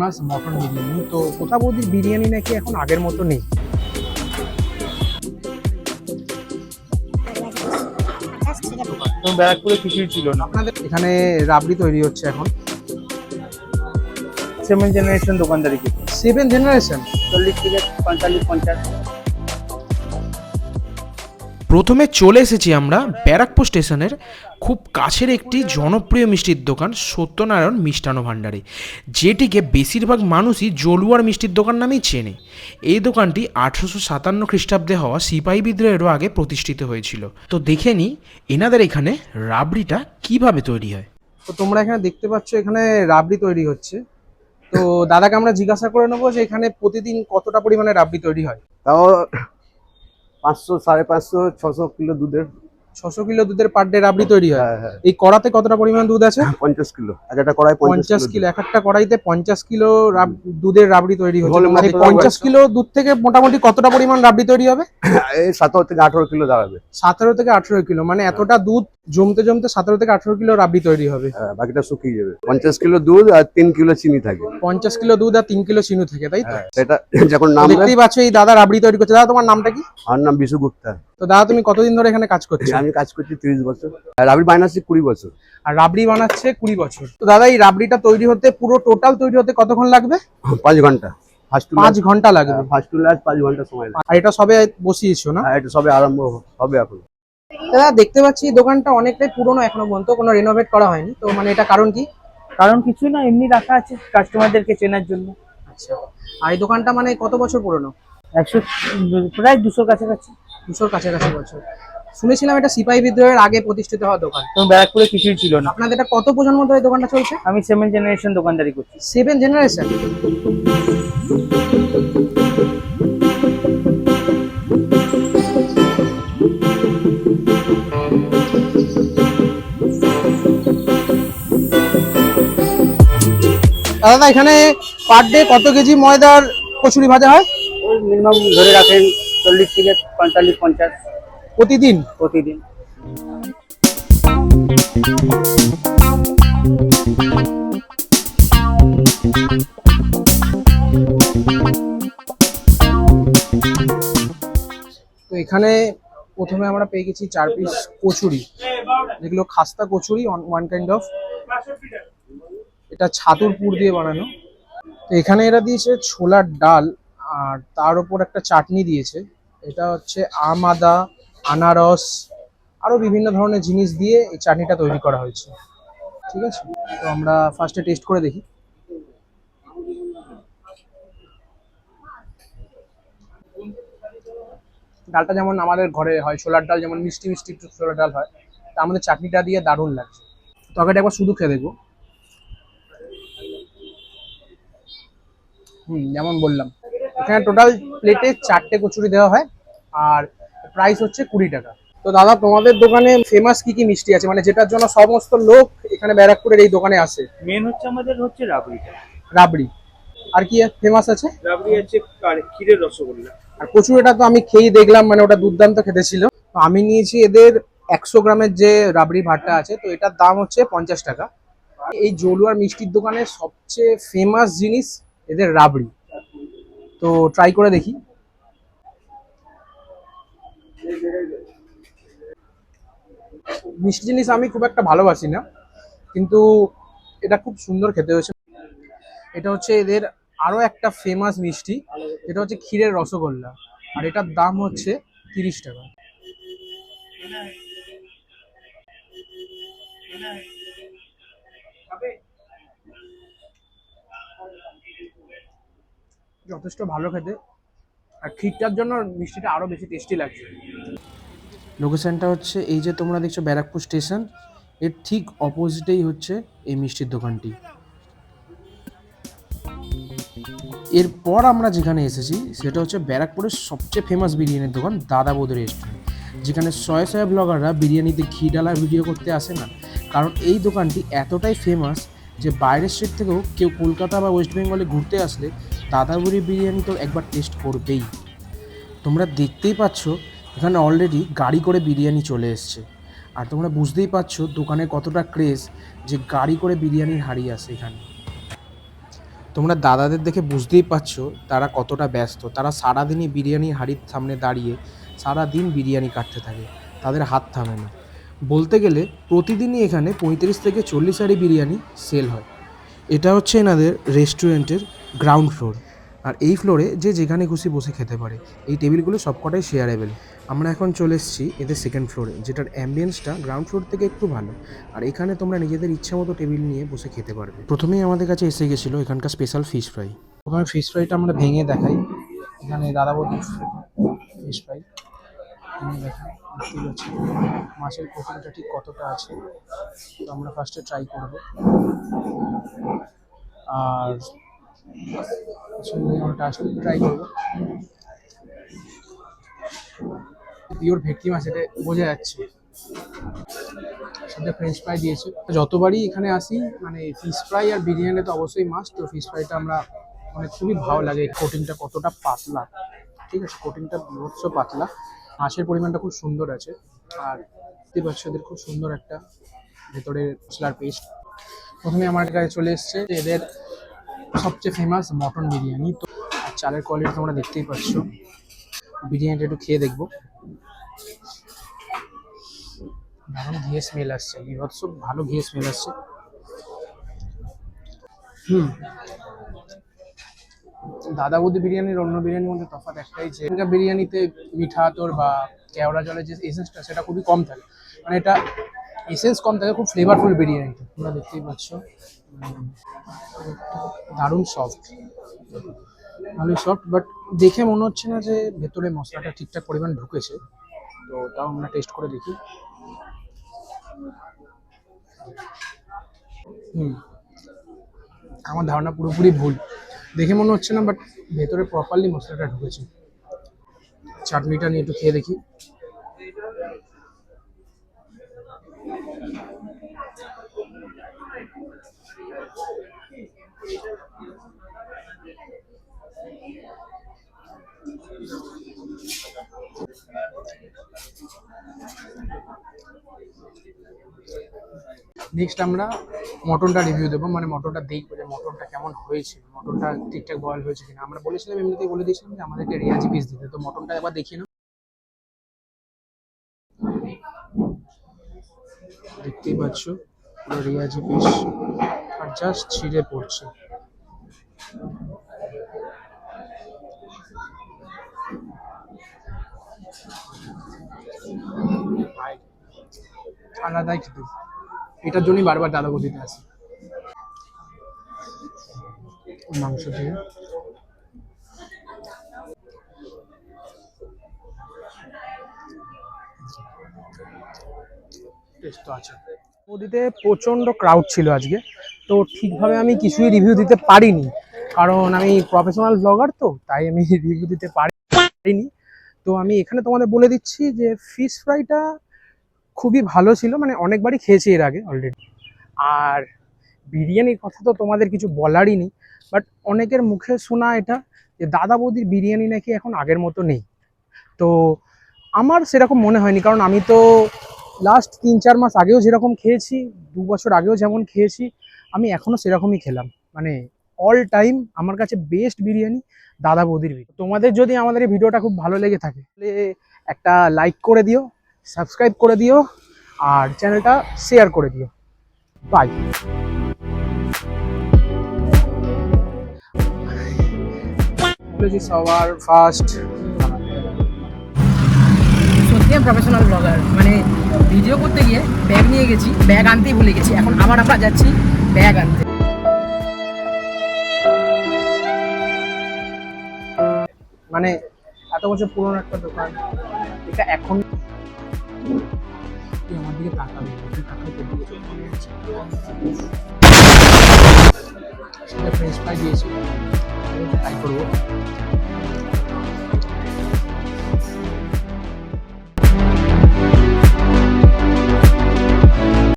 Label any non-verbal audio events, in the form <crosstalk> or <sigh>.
মাছ mutton biryani. তো কোথা বৌদির বিরিয়ানি নাকি এখন আগের মতো নেই? ব্যারাকপুরে কিছুই ছিল না। আপনাদের এখানে রাবড়ি তৈরি হচ্ছে এখন। সেভেন জেনারেশন দোকানদারি কি? সেভেন জেনারেশন চল্লিশ থেকে পঁয়তাল্লিশ পঞ্চাশ। প্রথমে চলে এসেছি আমরা ব্যারাকপুর স্টেশনের খুব কাছের একটি জনপ্রিয় মিষ্টির দোকান সত্যনারায়ণ মিষ্টান্ন ভাণ্ডারে যেটিকে বেশিরভাগ মানুষই জলুয়ার মিষ্টির দোকান নামেই চেনে। এই দোকানটি আঠারোশো সাতান্ন খ্রিস্টাব্দে হওয়া সিপাহী বিদ্রোহেরও আগে প্রতিষ্ঠিত হয়েছিল। তো দেখে নিই এনাদের এখানে রাবড়িটা কীভাবে তৈরি হয়। তো তোমরা এখানে দেখতে পাচ্ছ এখানে রাবড়ি তৈরি হচ্ছে। তো দাদাকে আমরা জিজ্ঞাসা করে নেব যে এখানে প্রতিদিন কতটা পরিমাণে রাবড়ি তৈরি হয়। তাও পাঁচশো সাড়ে পাঁচশো ছশো কিলো দুধের ছশো কিলো দুধের পার ডে রাবড়ি তৈরি হয়। হ্যাঁ হ্যাঁ। এই কড়াতে কতটা পরিমাণ দুধ আছে? পঞ্চাশ কিলো। এক একটা কড়াই পঞ্চাশ কিলো এক একটা কড়াইতে পঞ্চাশ কিলো দুধের রাবড়ি তৈরি হচ্ছে। মানে পঞ্চাশ কিলো দুধ থেকে মোটামুটি কতটা পরিমাণ রাবড়ি তৈরি হবে? সতেরো থেকে আঠারো কিলো দাঁড়াবে। সতেরো থেকে আঠেরো কিলো মানে এতটা দুধ জমতে জমতে সতেরো থেকে আঠেরো কিলো রাবড়ি তৈরি হবে। হ্যাঁ বাকিটা শুকিয়ে যাবে। পঞ্চাশ কিলো দুধ আর তিন কিলো চিনি থাকে। পঞ্চাশ কিলো দুধ আর তিন কিলো চিনি থাকে তাই তো? হ্যাঁ সেটা যখন তো নামবে দেখতেই পাচ্ছ এই দাদা রাবড়ি তৈরি করছে। দাদা তোমার নামটা কি? আমার নাম বিশু গুপ্তা। তো দাদা তুমি কতদিন ধরে এখানে কাজ করছ? আমি কাজ করছি তিরিশ বছর। আর রাবি বানাচ্ছি কুড়ি বছর। আর রাবড়ি বানাচ্ছে কুড়ি বছর। তো দাদা এই রাবড়িটা তৈরি হতে পুরো টোটাল তৈরি হতে কতক্ষণ লাগবে? পাঁচ ঘণ্টা। ফার্স্ট পাঁচ ঘণ্টা লাগবে। ফার্স্ট টু লাস্ট পাঁচ ঘণ্টা সময় লাগে আর এটা সবে বসিয়েছো না? হ্যাঁ এটা সবে আরম্ভ হবে এখন। দাদা দেখতে পাচ্ছি দোকানটা অনেকটাই পুরনো এখনও পর্যন্ত কোনো রেনোভেট করা হয়নি। তো মানে এটা কারণ কি? কারণ কিছুই না এমনি রাখা আছে কাস্টমারদেরকে চেনার জন্য। আচ্ছা। আর এই দোকানটা মানে কত বছর পুরনো? একশো প্রায় দুশোর কাছাকাছি। দুশোর কাছাকাছি বছর। শুনেছিলাম এটা সিপাহী বিদ্রোহের আগে প্রতিষ্ঠিত হওয়া দোকান। এবং ব্যারাকপুরে কিছুই ছিল না। আপনাদের এটা কত প্রজন্ম ধরে দোকানটা চলছে? আমি সেভেন জেনারেশন দোকানদারি করছি। সেভেন জেনারেশন দাদা এখানে পার ডে কত কেজি ময়দার কচুরি ভাজা হয়? মিনিমাম ধরে রাখেন চল্লিশ থেকে পঁয়তাল্লিশ পঞ্চাশ। প্রতিদিন? প্রতিদিন। তো এখানে প্রথমে আমরা পেয়ে গেছি চার পিস কচুরি। যেগুলো খাস্তা কচুরি ওয়ান কাইন্ড অফ এটা ছাতুর পুর দিয়ে বানানো। তো এখানে এরা দিয়েছে ছোলার ডাল আর তার উপর একটা চাটনি দিয়েছে। এটা হচ্ছে আম আদা আনারস আরও বিভিন্ন ধরনের জিনিস দিয়ে এই চাটনিটা তৈরি করা হয়েছে। ঠিক আছে? তো আমরা ফার্স্টে টেস্ট করে দেখি। ডালটা যেমন আমাদের ঘরে হয়, ছোলার ডাল যেমন মিষ্টি মিষ্টি একটু ছোলার ডাল হয়, তা আমাদের চাটনিটা দিয়ে দারুণ লাগছে। তরকারিটা একবার শুধু খেয়ে দেখব। হুম, যেমন বললাম। এখানে টোটাল প্লেটে চারটে কচুরি দেওয়া হয়, আর প্রাইস হচ্ছে কুড়ি টাকা। তো দাদা তোমাদের দোকানে ফেমাস কি কি মিষ্টি আছে? মানে যেটার জন্য সমস্ত লোক এখানে ব্যারাকপুরের এই দোকানে আসে। মেন হচ্ছে আমাদের হচ্ছে রাবড়িটা রাবড়ি। আর কি ফেমাস আছে? রাবড়ি আছে ক্ষীরের রসগোল্লা। আর কচুরিটা তো আমি খেয়েই দেখলাম মানে ওটা দুর্দান্ত খেতে ছিল। তো আমি নিয়েছি এদের একশো গ্রামের যে রাবড়ি ভাতটা আছে তো এটার দাম হচ্ছে পঞ্চাশ টাকা। এই জলুয়ার মিষ্টির দোকানের সবচেয়ে ফেমাস জিনিস এদের রাবড়ি। তো ট্রাই করে দেখি। মিষ্টি জিনিস আমি খুব একটা ভালোবাসি না, কিন্তু এটা খুব সুন্দর খেতে হয়েছে। এটা হচ্ছে এদের আরও একটা ফেমাস মিষ্টি এটা হচ্ছে ক্ষীরের রসগোল্লা, আর এটার দাম হচ্ছে তিরিশ টাকা। যথেষ্ট ভালো খেতে, আর ক্ষীরটার জন্য মিষ্টিটা আরও বেশি টেস্টি লাগছে। লোকেশনটা হচ্ছে এই যে তোমরা দেখছ ব্যারাকপুর স্টেশন। এর ঠিক অপোজিটেই হচ্ছে এই মিষ্টির দোকানটি। এরপর আমরা যেখানে এসেছি, সেটা হচ্ছে ব্যারাকপুরের সবচেয়ে ফেমাস বিরিয়ানির দোকান দাদা বৌদি রেস্টুরেন্ট যেখানে শয়ে শয়ে ব্লগাররা বিরিয়ানিতে ঘি ডালা ভিডিও করতে আসে না। কারণ এই দোকানটি এতটাই ফেমাস যে বাইরের স্টেট থেকেও কেউ কলকাতা বা ওয়েস্ট বেঙ্গলে ঘুরতে আসলে দাদাবুড়ি বিরিয়ানি তো একবার টেস্ট করবেই। তোমরা দেখতেই পাচ্ছ এখানে অলরেডি গাড়ি করে বিরিয়ানি চলে এসছে। আর তোমরা বুঝতেই পারছ দোকানে কতটা ক্রেজ যে গাড়ি করে বিরিয়ানির হাড়ি আসে এখানে। তোমরা দাদাদের দেখে বুঝতেই পারছ তারা কতটা ব্যস্ত। তারা সারাদিনই বিরিয়ানির হাঁড়ির সামনে দাঁড়িয়ে সারাদিন বিরিয়ানি কাটতে থাকে। তাদের হাত থামে না। বলতে গেলে প্রতিদিনই এখানে পঁয়ত্রিশ থেকে চল্লিশ হাঁড়ি বিরিয়ানি সেল হয়। এটা হচ্ছে এনাদের রেস্টুরেন্টের গ্রাউন্ড ফ্লোর আর এই ফ্লোরে যে যেখানে খুশি বসে খেতে পারে। এই টেবিলগুলো সবকটাই শেয়ারেবেল আমরা এখন চলে এসেছি এদের সেকেন্ড ফ্লোরে যেটার অ্যাম্বিয়েন্সটা গ্রাউন্ড ফ্লোর থেকে একটু ভালো। আর এখানে তোমরা নিজেদের ইচ্ছা মতো টেবিল নিয়ে বসে খেতে পারবে। প্রথমেই আমাদের কাছে এসে গেছিল এখানকার স্পেশাল ফিশ ফ্রাই প্রথমে ফিশ ফ্রাইটা আমরা ভেঙে দেখাই। এখানে দাদা বৌদি ফিশ ফ্রাই মাছের কোটিংটা ঠিক কতটা আছে। তো আমরা ফার্স্টে ট্রাই করব। আর ট্রাই করব। পিওর ভেটকি মাছ, এটা বোঝা যাচ্ছে। সাথে ফ্রেঞ্চ ফ্রাই দিয়েছে। যতবারই এখানে আসি মানে ফিশ ফ্রাই আর বিরিয়ানি তো অবশ্যই মাছ তো ফিশ ফ্রাইটা আমরা মানে খুবই ভালো লাগে। কোটিংটা কতটা পাতলা। ঠিক আছে কোটিংটা বিভৎস পাতলা। মাছের পরিমাণটা খুব সুন্দর আছে। আর দেখতে পাচ্ছ এদের খুব সুন্দর একটা ভেতরে মশলার পেস্ট প্রথমে আমার কাছে চলে এসছে এদের সবচেয়ে ফেমাস মটন বিরিয়ানি। তো চালের কোয়ালিটি তোমরা দেখতেই পাচ্ছ। বিরিয়ানিটা একটু খেয়ে দেখব। দারুণ ঘিয়ে স্মেল আসছে। বিভৎস ভালো ঘিয়ে স্মেল আসছে। হুম। দাদা বৌদি বিরিয়ানির অন্য বিরিয়ানির মধ্যে তফাৎ একটাই যে বিরিয়ানিতে মিঠা তোর বা কেওড়া জলের যে এসেন্সটা সেটা খুবই কম থাকে। মানে এটা এসেন্স কম থাকে, খুব ফ্লেভারফুল বিরিয়ানি তোমরা দেখতেই পাচ্ছ। দারুণ সফট ভালোই সফট বাট দেখে মনে হচ্ছে না যে ভেতরে মশলাটা ঠিকঠাক পরিমাণ ঢুকেছে। তো তাও আমরা টেস্ট করে দেখি। হুম। আমার ধারণা পুরোপুরি ভুল। দেখে মনে হচ্ছে না বাট ভেতরে প্রপারলি মশলাটা ঢুকেছে। চাটনিটা নিয়ে একটু খেয়ে দেখি। নেক্সট আমরা মটনটা রিভিউ দেবো। মানে মটনটা দেখব যে মটনটা কেমন হয়েছে, মটনটা ঠিকঠাক বয়েল হয়েছে কিনা। আমরা বলেছিলাম, এমনিতেই বলে দিয়েছিলাম যে আমাদেরকে রেয়াজি পিস দিতে। তো মটনটা এবার দেখি না দেখতেই পাচ্ছ, পুরো রেয়াজি পিস আর জাস্ট ছিঁড়ে পড়ছে। আলাদাই খেতে। এটার জন্যই বারবার দাদা বদিতে আসি। মাংস দিয়ে। টেস্ট তো আছে। প্রচণ্ড ক্রাউড ছিল আজকে তো ঠিকভাবে আমি কিছুই রিভিউ দিতে পারিনি। কারণ আমি প্রফেশনাল ব্লগার তো তাই আমি <laughs> রিভিউ দিতে পারিনি। তো আমি এখানে তোমাদের বলে দিচ্ছি যে ফিশ ফ্রাইটা খুবই ভালো ছিল মানে অনেকবারই খেয়েছি এর আগে অলরেডি আর বিরিয়ানির কথা তো তোমাদের কিছু বলারই নেই বাট অনেকের মুখে শোনা এটা যে দাদা বৌদির বিরিয়ানি নাকি এখন আগের মতো নেই। তো আমার সেরকম মনে হয়নি, কারণ আমি তো লাস্ট তিন চার মাস আগেও যেরকম খেয়েছি, দু বছর আগেও যেমন খেয়েছি, আমি এখনও সেরকমই খেলাম। মানে অল টাইম আমার কাছে বেস্ট বিরিয়ানি দাদা বৌদির বিরিয়ানি। তোমাদের যদি আমাদের এই ভিডিওটা খুব ভালো লেগে থাকে, তাহলে একটা লাইক করে দিও সাবস্ক্রাইব করে দিও আর চ্যানেলটা শেয়ার করে দিও। বাই সবার ফার্স্ট সত্যি আমি প্রফেশনাল ব্লগার মানে ভিডিও করতে গিয়ে ব্যাগ নিয়ে গেছি ব্যাগ আনতেই ভুলে গেছি। এখন আবার আমরা যাচ্ছি ব্যাগ আনতে। মানে এত বছর পুরনো একটা দোকান এটা এখন তুই আমার দিকে তাকাবি তুই তাকাবি, তোর দিকে চোখ যাচ্ছে সেটা ফ্রেঞ্চ ফ্রাই দিয়েছিল তাই করব।